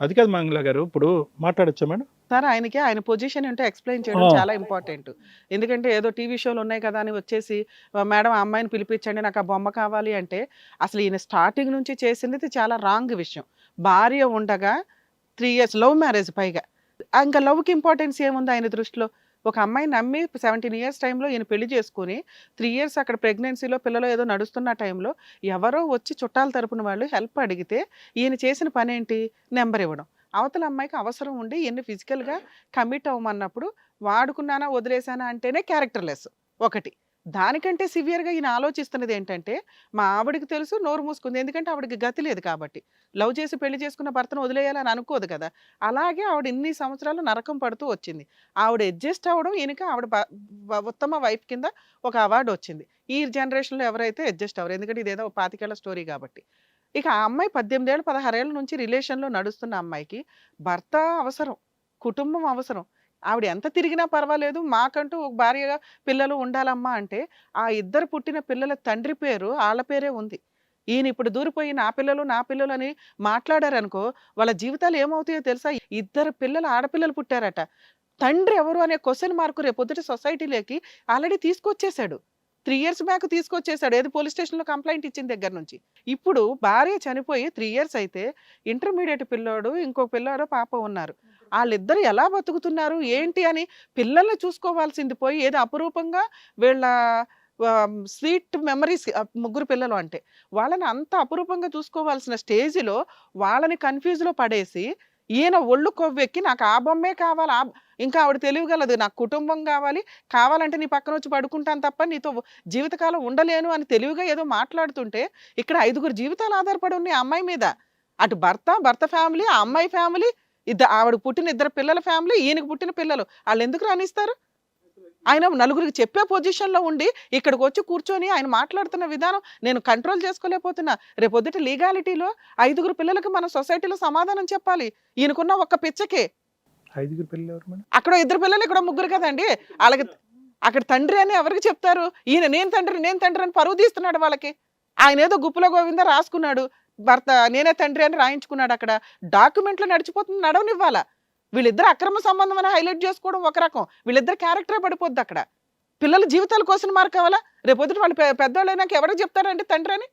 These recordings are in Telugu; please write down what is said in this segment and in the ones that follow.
అది కాదు మంగళ గారు ఇప్పుడు మాట్లాడచ్చా మేడం? సార్ ఆయనకి ఆయన పొజిషన్ ఏంటో ఎక్స్ప్లెయిన్ చేయడం. చాలా ఇంపార్టెంట్. ఎందుకంటే ఏదో టీవీ షోలు ఉన్నాయి కదా అని వచ్చేసి "ఆ, మేడం ఆ అమ్మాయిని పిలిపించండి నాకు ఆ బొమ్మ కావాలి అంటే అసలు ఈయన స్టార్టింగ్ నుంచి చేసినది చాలా రాంగ్ విషయం. భార్య ఉండగా త్రీ ఇయర్స్ లవ్ మ్యారేజ్ పైగా. ఇంకా లవ్కి ఇంపార్టెన్స్ ఏముంది ఆయన దృష్టిలో? ఒక అమ్మాయి నమ్మి సెవెంటీన్ ఇయర్స్ టైంలో ఈయన పెళ్ళి చేసుకుని త్రీ ఇయర్స్ అక్కడ ప్రెగ్నెన్సీలో పిల్లలు ఏదో నడుస్తున్న టైంలో ఎవరో వచ్చి చుట్టాల తరపున వాళ్ళు హెల్ప్ అడిగితే ఈయన చేసిన పని ఏంటి నెంబర్ ఇవ్వడం. అవతల అమ్మాయికి అవసరం ఉండి ఈయన్ని ఫిజికల్గా కమిట్ అవ్వమన్నప్పుడు వాడుకున్నానా వదిలేసానా అంటేనే క్యారెక్టర్లెస్ ఒకటి. దానికంటే సివియర్గా ఈయన ఆలోచిస్తున్నది ఏంటంటే మా ఆవిడకి తెలుసు నోరు మూసుకుంది. ఎందుకంటే ఆవిడకి గతి లేదు కాబట్టి. లవ్ చేసి పెళ్ళి చేసుకున్న భర్తను వదిలేయాలని అనుకోదు కదా! అలాగే ఆవిడ ఇన్ని సంవత్సరాలు నరకం పడుతూ వచ్చింది. ఆవిడ అడ్జస్ట్ అవ్వడం ఈయనకి ఆవిడ ఉత్తమ వైఫ్ కింద ఒక అవార్డు వచ్చింది. ఈ జనరేషన్లో ఎవరైతే అడ్జస్ట్ అవ్వరు. ఎందుకంటే ఇదేదో ఒక పాతికేళ్ళ స్టోరీ కాబట్టి. ఇక ఆ అమ్మాయి పద్దెనిమిదేళ్ళు పదహారేళ్ళ నుంచి రిలేషన్లో నడుస్తున్న అమ్మాయికి భర్త అవసరం కుటుంబం అవసరం. ఆవిడ ఎంత తిరిగినా పర్వాలేదు. మాకంటూ ఒక భార్యగా పిల్లలు ఉండాలమ్మా అంటే ఆ ఇద్దరు పుట్టిన పిల్లల తండ్రి పేరు వాళ్ళ పేరే ఉంది. ఈయన ఇప్పుడు దూరిపోయి నా పిల్లలు నా పిల్లలు అని మాట్లాడారనుకో వాళ్ళ జీవితాలు ఏమవుతాయో తెలుసా? ఇద్దరు పిల్లలు ఆడపిల్లలు పుట్టారట. తండ్రి ఎవరు అనే క్వశ్చన్ మార్కు రేపొద్దుట సొసైటీలోకి ఆల్రెడీ తీసుకొచ్చేశాడు. త్రీ ఇయర్స్ బ్యాక్ తీసుకొచ్చేసాడు ఏది పోలీస్ స్టేషన్లో కంప్లైంట్ ఇచ్చిన దగ్గర నుంచి. ఇప్పుడు భార్య చనిపోయి త్రీ ఇయర్స్ అయితే ఇంటర్మీడియట్ పిల్లోడు ఇంకో పిల్లోడు పాప ఉన్నారు. వాళ్ళిద్దరు ఎలా బతుకుతున్నారు? ఏంటి అని పిల్లల్ని చూసుకోవాల్సింది పోయి ఏదో అపురూపంగా వీళ్ళ స్వీట్ మెమరీస్ ముగ్గురు పిల్లలు అంటే వాళ్ళని అంత అపురూపంగా చూసుకోవాల్సిన స్టేజ్లో వాళ్ళని కన్ఫ్యూజ్లో పడేసి ఈయన ఒళ్ళు కొవ్వెక్కి నాకు ఆ బొమ్మే కావాలి ఆ ఇంకా ఆవిడ తెలియగలదు నాకు కుటుంబం కావాలి కావాలంటే నీ పక్కన వచ్చి పడుకుంటాను తప్ప నీతో జీవితకాలం ఉండలేను అని తెలివిగా ఏదో మాట్లాడుతుంటే ఇక్కడ ఐదుగురు జీవితాలు ఆధారపడి ఉన్నాయి అమ్మాయి మీద. అటు భర్త భర్త ఫ్యామిలీ ఆ అమ్మాయి ఫ్యామిలీ ఇద్దరు ఆవిడ పుట్టిన ఇద్దరు పిల్లల ఫ్యామిలీ ఈయనకు పుట్టిన పిల్లలు. వాళ్ళు ఎందుకు రానిస్తారు? ఆయన నలుగురికి చెప్పే పొజిషన్లో ఉండి ఇక్కడికి వచ్చి కూర్చొని ఆయన మాట్లాడుతున్న విధానం నేను కంట్రోల్ చేసుకోలేకపోతున్నా. రేపొద్దుట లీగాలిటీలో ఐదుగురు పిల్లలకి మన సొసైటీలో సమాధానం చెప్పాలి. ఈయనకున్న ఒక్క పిచ్చకే. ఐదుగురు పిల్లలు అక్కడ ఇద్దరు పిల్లలు ఇక్కడ ముగ్గురు కదండి. వాళ్ళకి అక్కడ తండ్రి అని ఎవరికి చెప్తారు? ఈయన నేను తండ్రి నేను తండ్రి అని పరువు తీస్తున్నాడు వాళ్ళకి. ఆయన ఏదో గుప్పుల గోవింద రాసుకున్నాడు. భర్త నేనే తండ్రి అని రాయించుకున్నాడు అక్కడ. డాక్యుమెంట్లో నడిచిపోతుంది నడవనివ్వాలా? వీళ్ళిద్దరు అక్రమ సంబంధం అని హైలైట్ చేసుకోవడం ఒక రకం. వీళ్ళిద్దరు క్యారెక్టరే పడిపోద్ది అక్కడ. పిల్లల జీవితాల కోసం మార్క్ కావాలా రేపొద్దుట వాళ్ళు పె- పెద్దోళ్ళైనాక ఎవరికి చెప్తారంటే తండ్రి అని?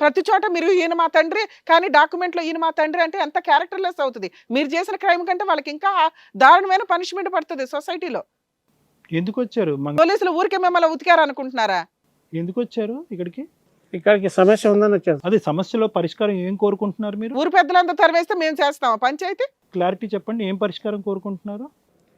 ప్రతి చోట మీరు ఈయన మా తండ్రి కానీ డాక్యుమెంట్లో ఈయన మా తండ్రి అంటే ఎంత క్యారెక్టర్లెస్ అవుతుంది? మీరు చేసిన క్రైమ్ కంటే వాళ్ళకి ఇంకా దారుణమైన పనిష్మెంట్ పడుతుంది సొసైటీలో. ఎందుకు వచ్చారు పోలీసులు ఊరికే మిమ్మల్ని ఉతికారు అనుకుంటున్నారా ఎందుకు వచ్చారు ఇక్కడికి? ఇక్కడికి సమస్య ఉందని వచ్చాను అదే సమస్యలో పరిష్కారం ఏం కోరుకుంటున్నారు మీరు? ఊరు పెద్దలంతా తరివేస్తే మేము చేస్తాం. పంచాయతీ? క్లారిటీ చెప్పండి ఏం పరిష్కారం కోరుకుంటున్నారు?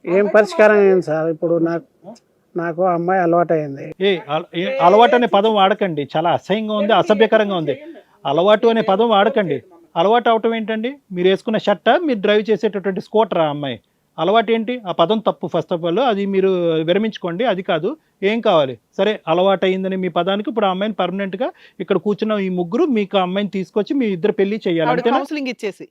ఏం పరిష్కారం అయింది సార్? ఇప్పుడు నాకు నాకు ఆ అమ్మాయి అలవాటు అయింది ఏ అల- ఏ అలవాటు అనే పదం వాడకండి. చాలా అసహ్యంగా ఉంది అసభ్యకరంగా ఉంది. అలవాటు అనే పదం వాడకండి. అలవాటు అవటం ఏంటండి? మీరు వేసుకున్న షర్ట? మీరు డ్రైవ్ చేసేటటువంటి స్కూటర్ ఆ అమ్మాయి? అలవాటు ఏంటి ఆ పదం తప్పు. ఫస్ట్ ఆఫ్ ఆల్ అది మీరు విరమించుకోండి. అది కాదు. ఏం కావాలి? సరే అలవాటు అయిందని మీ పదానికి ఇప్పుడు ఆ అమ్మాయిని పర్మనెంట్గా ఇక్కడ కూర్చున్న ఈ ముగ్గురు మీకు ఆ అమ్మాయిని తీసుకొచ్చి మీ ఇద్దరు పెళ్ళి చేయాలి. అంతేనా? కౌన్సిలింగ్ ఇచ్చేసి.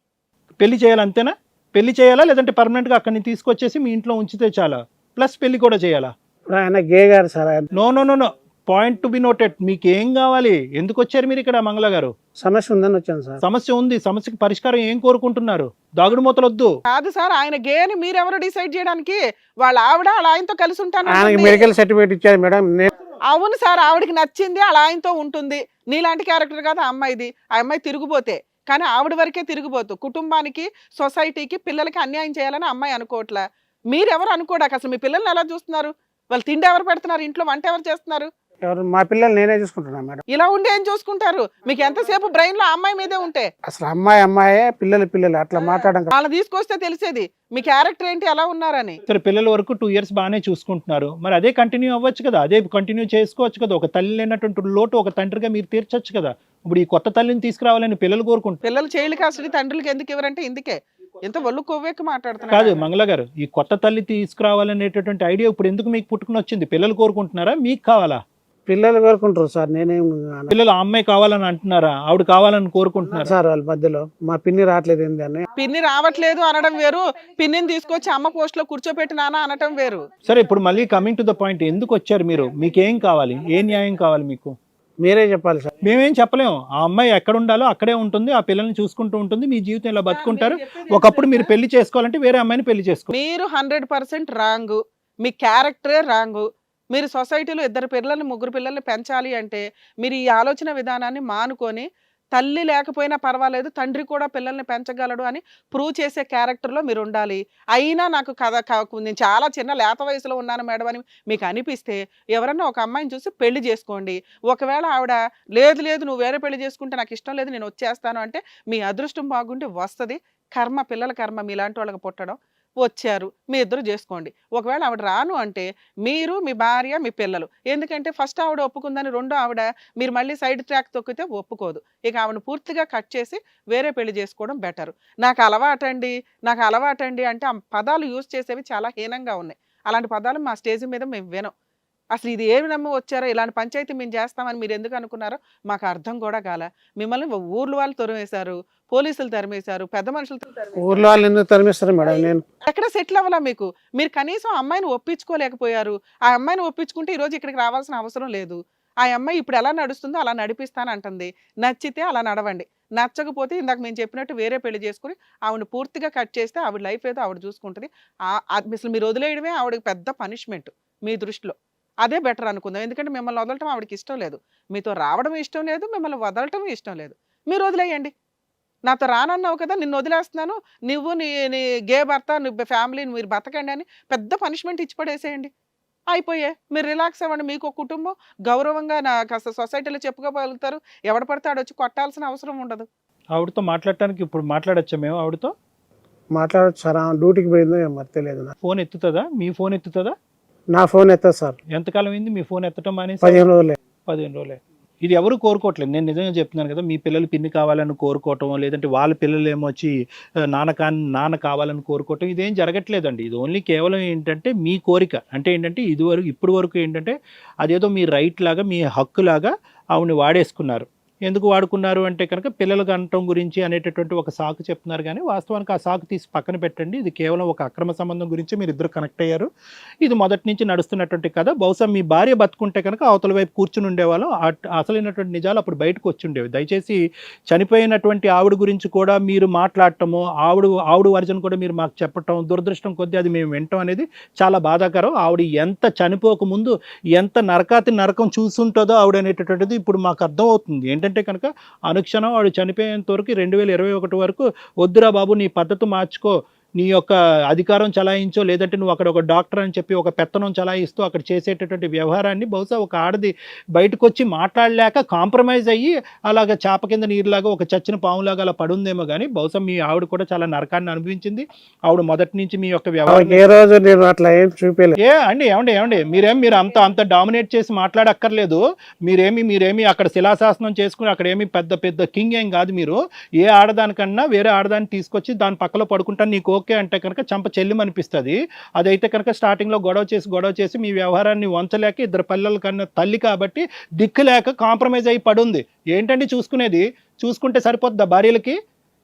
పెళ్ళి చేయాలి అంతేనా? పెళ్ళి చేయాలా? లేదంటే పర్మనెంట్గా అక్కడి నుంచి తీసుకొచ్చేసి మీ ఇంట్లో ఉంచితే చాలా? ప్లస్ పెళ్ళి కూడా చేయాలా? ఆయన గే గారు sir. No no no no point to be noted. మీకు ఏం కావాలి? ఎందుకు వచ్చారు మీరు ఇక్కడ మంగళ గారు? సమస్య ఉందని వచ్చాను సార్. సమస్య ఉంది. సమస్యకి పరిష్కారం ఏం కోరుకుంటున్నారు? దాగుడు మూతలొద్దు కాదు సార్ ఆయన గే అని మీరెవరు డిసైడ్ చేయడానికి? వాళ్ళ ఆవిడ వాళ్ళ ఆయనతో కలిసి ఉంటాను ఆయనకి. మెడికల్ సర్టిఫికేట్ ఇచ్చారు మేడం. నేను అవును సార్ ఆవిడకి నచ్చింది వాళ్ళ ఆయనతో ఉంటుంది. నీలాంటి క్యారెక్టర్ కాదు ఆ అమ్మాయిది. ఆ అమ్మాయి తిరుగుపోతే. కానీ ఆవిడ వరకే తిరిగిపోతూ కుటుంబానికి సొసైటీకి పిల్లలకి అన్యాయం చేయాలని అమ్మాయి అనుకోవట్లే. మీరెవరు అనుకోడాక అసలు మీ పిల్లల్ని ఎలా చూస్తున్నారు? వాళ్ళు తిండి ఎవరు పెడుతున్నారు? ఇంట్లో వంట ఎవరు చేస్తున్నారు? ఎవరు మా పిల్లలు నేనే చూసుకుంటున్నాను మేడం. ఇలా ఉండి ఏం చూసుకుంటారు? మీకు ఎంతసేపు బ్రెయిన్లో అమ్మాయి మీదే ఉంటే? అసలు అమ్మాయి అమ్మాయే పిల్లలు పిల్లలు అట్లా మాట్లాడడం కాదు. వాళ్ళని తీసుకొస్తే తెలిసేది మీ క్యారెక్టర్ ఏంటి ఎలా ఉన్నారని. సరే పిల్లల వరకు టూ ఇయర్స్ బాగానే చూసుకుంటున్నారు. మరి అదే కంటిన్యూ అవ్వచ్చు కదా అదే కంటిన్యూ చేసుకోవచ్చు కదా. ఒక తల్లి లేనటువంటి లోటు ఒక తండ్రిగా మీరు తీర్చొచ్చు కదా. ఇప్పుడు ఈ కొత్త తల్లిని తీసుకురావాలని పిల్లలు కోరుకుంటున్నారు. పిల్లలు చైల్డ్ కాస్టడీ తండ్రులకి ఎందుకు ఇవ్వరంటే ఇందుకే. ఎంత ఒళ్ళు కొవ్వెక్కి కాదు మాట్లాడుతున్నారు మంగళ గారు ఈ కొత్త తల్లి తీసుకురావాలనేటటువంటి ఐడియా ఇప్పుడు ఎందుకు మీకు పుట్టుకుని వచ్చింది? పిల్లలు కోరుకుంటున్నారా? మీకు కావాలా? పిల్లలు కోరుకుంటారు సార్ నేనేం అనను. పిల్లలు ఆ అమ్మాయి కావాలని అంటున్నారా? ఆవిడ కావాలని కోరుకుంటున్నారా? సార్ వాళ్ళ మధ్యలో. మా పిన్ని రావట్లేదు ఏంది అని. పిన్ని రావట్లేదు అనడం వేరు. పిన్నిని తీసుకొచ్చి అమ్మ పోస్ట్లో కూర్చోపెట్టి నాన్న అనటం వేరు. సరే ఇప్పుడు మళ్ళీ కమింగ్ టు ద పాయింట్ ఎందుకు వచ్చారు మీరు? మీకేం కావాలి? ఏ న్యాయం కావాలి మీకు? మీరే చెప్పాలి సార్. మేమేం చెప్పలేము. ఆ అమ్మాయి ఎక్కడ ఉండాలో అక్కడే ఉంటుంది ఆ పిల్లల్ని చూసుకుంటూ ఉంటుంది మీ జీవితం ఇలా బతుకుంటారు. ఒకప్పుడు మీరు పెళ్ళి చేసుకోవాలంటే వేరే అమ్మాయిని పెళ్ళి చేసుకో. మీరు హండ్రెడ్ పర్సెంట్ రాంగ్. మీ క్యారెక్టరే రాంగ్. మీరు సొసైటీలో ఇద్దరు పిల్లల్ని ముగ్గురు పిల్లల్ని పెంచాలి అంటే మీరు ఈ ఆలోచన విధానాన్ని మానుకొని తల్లి లేకపోయినా పర్వాలేదు తండ్రి కూడా పిల్లల్ని పెంచగలడు అని ప్రూవ్ చేసే క్యారెక్టర్లో మీరు ఉండాలి. అయినా నాకు కథ నేను చాలా చిన్న లేత వయసులో ఉన్నాను మేడం అని మీకు అనిపిస్తే ఎవరన్నా ఒక అమ్మాయిని చూసి పెళ్ళి చేసుకోండి. ఒకవేళ ఆవిడ లేదు లేదు నువ్వు వేరే పెళ్ళి చేసుకుంటే నాకు ఇష్టం లేదు నేను వచ్చేస్తాను అంటే మీ అదృష్టం బాగుంటే వస్తుంది. కర్మ పిల్లల కర్మ మీలాంటి వాళ్ళకి పుట్టడం వచ్చారు. మీ ఇద్దరు చేసుకోండి. ఒకవేళ ఆవిడ రాను అంటే మీరు మీ భార్య మీ పిల్లలు. ఎందుకంటే ఫస్ట్ ఆవిడ ఒప్పుకుందని రెండో ఆవిడ మీరు మళ్ళీ సైడ్ ట్రాక్ తొక్కితే ఒప్పుకోదు. ఇక ఆవిడ పూర్తిగా కట్ చేసి వేరే పెళ్ళి చేసుకోవడం బెటర్. నాకు అలవాటండి నాకు అలవాటండి అంటే ఆ పదాలు యూజ్ చేసేవి చాలా హీనంగా ఉన్నాయి. అలాంటి పదాలు మా స్టేజ్ మీద మేము వినం. అసలు ఇది ఏమి నమ్మి వచ్చారో ఇలాంటి పంచాయతీ మేము చేస్తామని మీరు ఎందుకు అనుకున్నారో మాకు అర్థం కూడా కాల. మిమ్మల్ని ఊర్లు వాళ్ళు తరిమేశారు పోలీసులు తరిమేశారు పెద్ద మనుషులతో. ఊర్లో వాళ్ళు ఎందుకు తరిమిస్తారు మేడం? నేను ఎక్కడ సెటిల్ అవ్వాలా మీకు? మీరు కనీసం అమ్మాయిని ఒప్పించుకోలేకపోయారు. ఆ అమ్మాయిని ఒప్పించుకుంటే ఈ రోజు ఇక్కడికి రావాల్సిన అవసరం లేదు. ఆ అమ్మాయి ఇప్పుడు ఎలా నడుస్తుందో అలా నడిపిస్తాను అంటుంది. నచ్చితే అలా నడవండి. నచ్చకపోతే ఇందాక మేము చెప్పినట్టు వేరే పెళ్ళి చేసుకుని ఆవిడ పూర్తిగా కట్ చేస్తే ఆవిడ లైఫ్ ఏదో ఆవిడ చూసుకుంటుంది. అసలు మీరు వదిలేయడమే ఆవిడకి పెద్ద పనిష్మెంట్ మీ దృష్టిలో. అదే బెటర్ అనుకుందాం. ఎందుకంటే మిమ్మల్ని వదలటం ఆవిడకి ఇష్టం లేదు. మీతో రావడం ఇష్టం లేదు మిమ్మల్ని వదలటం ఇష్టం లేదు. మీరు వదిలేయండి. నాతో రానన్నావు కదా నిన్ను వదిలేస్తున్నాను. నువ్వు నీ నీ గే భర్త నీ ఫ్యామిలీని మీరు బతకండి అని పెద్ద పనిష్మెంట్ ఇచ్చి పడేసేయండి. అయిపోయే. మీరు రిలాక్స్ అవ్వండి. మీకు ఒక కుటుంబం గౌరవంగా నా కాస్త సొసైటీలో చెప్పుకోగలుగుతారు. ఎవడ పడితే ఆడ వచ్చి కొట్టాల్సిన అవసరం ఉండదు. ఆవిడతో మాట్లాడటానికి ఇప్పుడు మాట్లాడచ్చా మేము ఆవిడతో? మాట్లాడచ్చు సార్ డ్యూటీకి పోయిందో మరి తెలియదు ఫోన్ ఎత్తుతుందా? మీ ఫోన్ ఎత్తుతుందా? నా ఫోన్ ఎత్తా సార్. ఎంతకాలం అయింది? మీ ఫోన్ ఎత్తటం మానేసి? పదిహేను రోజులే. పదిహేను రోజులే. ఇది ఎవరు కోరుకోవట్లేదు. నేను నిజంగా చెప్తున్నాను కదా మీ పిల్లలు పిన్ని కావాలని కోరుకోవటం లేదంటే వాళ్ళ పిల్లలు ఏమో వచ్చి ఆ, నాన్న కా నాన్న కావాలని కోరుకోవటం ఇదేం జరగట్లేదండి. ఇది ఓన్లీ కేవలం ఏంటంటే మీ కోరిక. అంటే ఏంటంటే ఇది వరకు ఇప్పుడు వరకు ఏంటంటే అదేదో మీ రైట్ లాగా మీ హక్కు లాగా ఆవిడని వాడేసుకున్నారు. ఎందుకు వాడుకున్నారు అంటే కనుక పిల్లలు కనటం గురించి అనేటటువంటి ఒక సాకు చెప్తున్నారు కానీ వాస్తవానికి ఆ సాకు తీసి పక్కన పెట్టండి. ఇది కేవలం ఒక అక్రమ సంబంధం గురించి మీరు ఇద్దరు కనెక్ట్ అయ్యారు. ఇది మొదటి నుంచి నడుస్తున్నటువంటి కథ. బహుశా మీ భార్య బతుకుంటే కనుక అవతల వైపు కూర్చుని ఉండేవాళ్ళం. అసలైనటువంటి నిజాలు అప్పుడు బయటకు వచ్చి ఉండేవి. దయచేసి చనిపోయినటువంటి ఆవిడ గురించి కూడా మీరు మాట్లాడటము ఆవిడ ఆవిడ వర్జన్ కూడా మీరు మాకు చెప్పటం దురదృష్టం కొద్దీ అది మేము వినటం అనేది చాలా బాధాకరం. ఆవిడ ఎంత చనిపోక ముందు ఎంత నరకాతి నరకం చూసుంటుందో ఆవిడ అనేటటువంటిది ఇప్పుడు మాకు అర్థమవుతుంది. ఏంటంటే కనుక అనుక్షణం వాడు చనిపోయేంత వరకు రెండు వేల ఇరవై ఒకటి వరకు వద్దురా బాబు నీ పద్ధతి మార్చుకో. నీ యొక్క అధికారం చలాయించో లేదంటే నువ్వు అక్కడ ఒక డాక్టర్ అని చెప్పి ఒక పెత్తనం చలాయిస్తూ అక్కడ చేసేటటువంటి వ్యవహారాన్ని బహుశా ఒక ఆడది బయటకు వచ్చి మాట్లాడలేక కాంప్రమైజ్ అయ్యి అలాగ చాప కింద నీరులాగా ఒక చచ్చిన పాములాగా అలా పడుందేమో కానీ బహుశా మీ ఆవిడ కూడా చాలా నరకాన్ని అనుభవించింది. ఆవిడ మొదటి నుంచి మీ యొక్క వ్యవహారం ఏ రోజు నేను అట్లా ఏం చూపించలేదు ఏ అండి ఏమండి ఏమండి మీరేం మీరు అంత అంత డామినేట్ చేసి మాట్లాడక్కర్లేదు. మీరేమి మీరేమి అక్కడ శిలాశాసనం చేసుకుని అక్కడ ఏమి పెద్ద పెద్ద కింగ్ ఏం కాదు మీరు. ఏ ఆడదానికన్నా వేరే ఆడదాన్ని తీసుకొచ్చి దాని పక్కలో పడుకుంటాను నీకు ఓకే అంటే కనుక చంప చెల్లిమనిపిస్తుంది. అదైతే కనుక స్టార్టింగ్లో గొడవ చేసి గొడవ చేసి మీ వ్యవహారాన్ని వంచలేక ఇద్దరు పిల్లల కన్నా తల్లి కాబట్టి దిక్కు లేక కాంప్రమైజ్ అయ్యి పడుంది. ఏంటండి చూసుకునేది? చూసుకుంటే సరిపోద్దా భార్యలకి?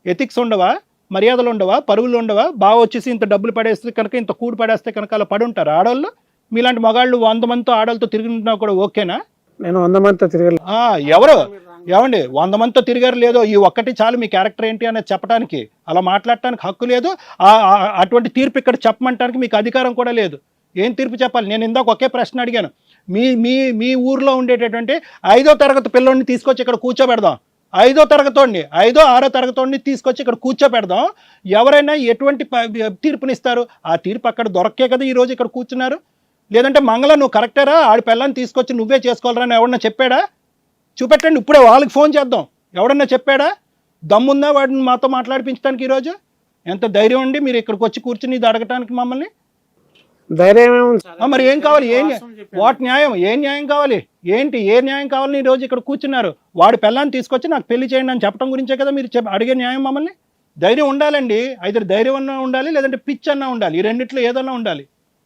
ఎథిక్స్ ఉండవా? మర్యాదలు ఉండవా? పరుగులు ఉండవా? బాగా వచ్చేసి ఇంత డబ్బులు పడేస్తే కనుక ఇంత కూడు పడేస్తే కనుక అలా పడుంటారు ఆడవాళ్ళు మీలాంటి మగాళ్ళు వంద మందితో ఆడవాళ్ళతో తిరుగుతున్నా కూడా ఓకేనా? నేను వంద మందితో తిరగలేదు ఎవరు? ఏమండి వంద మందితో తిరిగారు లేదో ఈ ఒక్కటి చాలు మీ క్యారెక్టర్ ఏంటి అనేది చెప్పడానికి అలా మాట్లాడటానికి హక్కు లేదు. అటువంటి తీర్పు ఇక్కడ చెప్పమంటానికి మీకు అధికారం కూడా లేదు. ఏం తీర్పు చెప్పాలి? నేను ఇందాక ఒకే ప్రశ్న అడిగాను. మీ మీ మీ ఊర్లో ఉండేటటువంటి ఐదో తరగతి పిల్లోడిని తీసుకొచ్చి ఇక్కడ కూర్చోబెడదాం. ఐదో తరగతోడిని ఐదో ఆరో తరగతోడిని తీసుకొచ్చి ఇక్కడ కూర్చోబెడదాం. ఎవరైనా ఎటువంటి ప- తీర్పునిస్తారు? ఆ తీర్పు అక్కడ దొరకే కదా ఈరోజు ఇక్కడ కూర్చున్నారు. లేదంటే మంగళ నువ్వు కరెక్టరా? ఆడి పిల్లని తీసుకొచ్చి నువ్వే చేసుకోవాలని ఎవరన్నా చెప్పాడా? చూపెట్టండి ఇప్పుడే వాళ్ళకి ఫోన్ చేద్దాం. ఎవడన్నా చెప్పాడా? దమ్ముందా వాడిని మాతో మాట్లాడిపించడానికి ఈరోజు? ఎంత ధైర్యం ఉండి మీరు ఇక్కడికి వచ్చి కూర్చుని ఇది అడగటానికి మమ్మల్ని? ధైర్యం మరి ఏం కావాలి? ఏం. వాట్ న్యాయం? ఏ న్యాయం కావాలి? ఏంటి? ఏ న్యాయం కావాలని ఈ రోజు ఇక్కడ కూర్చున్నారు? వాడి పిల్లాన్ని తీసుకొచ్చి నాకు పెళ్ళి చేయండి అని చెప్పడం గురించే కదా మీరు చెప్ప అడిగే న్యాయం మమ్మల్ని? ధైర్యం ఉండాలండి. అయితే ధైర్యం అన్నా ఉండాలి లేదంటే పిచ్ అన్నా ఉండాలి. ఈ రెండిట్లో ఏదన్నా ఉండాలి.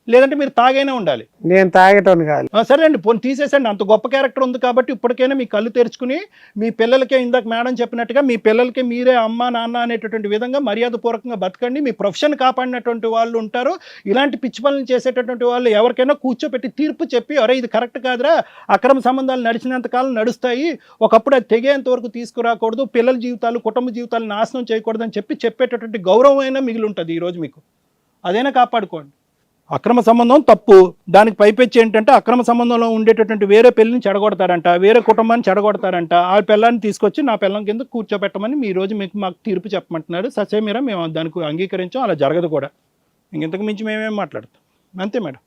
లేదంటే మీరు తాగైనా ఉండాలి. నేను తాగేటోని కాదు. సరే అండి పోనీ తీసేసండి. అంత గొప్ప క్యారెక్టర్ ఉంది కాబట్టి ఇప్పటికైనా మీ కళ్ళు తెరుచుకుని మీ పిల్లలకే ఇందాక మేడం చెప్పినట్టుగా మీ పిల్లలకి మీరే అమ్మ నాన్న అనేటటువంటి విధంగా మర్యాదపూర్వకంగా బతకండి. మీ ప్రొఫెషన్ కాపాడినటువంటి వాళ్ళు ఉంటారు. ఇలాంటి పిచ్చి పనులు చేసేటటువంటి వాళ్ళు ఎవరికైనా కూర్చోపెట్టి తీర్పు చెప్పి అరే ఇది కరెక్ట్ కాదురా. అక్రమ సంబంధాలు నడిచినంత కాలం నడుస్తాయి. ఒకప్పుడు అది తెగేంత వరకు తీసుకురాకూడదు. పిల్లల జీవితాలు కుటుంబ జీవితాలు నాశనం చేయకూడదు అని చెప్పి చెప్పేటటువంటి గౌరవం అయినా మిగిలి ఉంటుంది ఈరోజు మీకు. అదైనా కాపాడుకోండి. అక్రమ సంబంధం తప్పు. దానికి పైపెచ్చి ఏంటంటే అక్రమ సంబంధంలో ఉండేటటువంటి వేరే పెళ్ళిని చెడగొడతారంట వేరే కుటుంబాన్ని చెడగొడతారంట. ఆ పిల్లాన్ని తీసుకొచ్చి నా పిల్లం కింద కూర్చోబెట్టమని మీ రోజు మీకు మాకు తీర్పు చెప్పమంటున్నారు. ససేమీరా మేము దానికి అంగీకరించాం అలా జరగదు కూడా. ఇంకెంతకు మించి మేమేం మాట్లాడతాం. అంతే మేడం.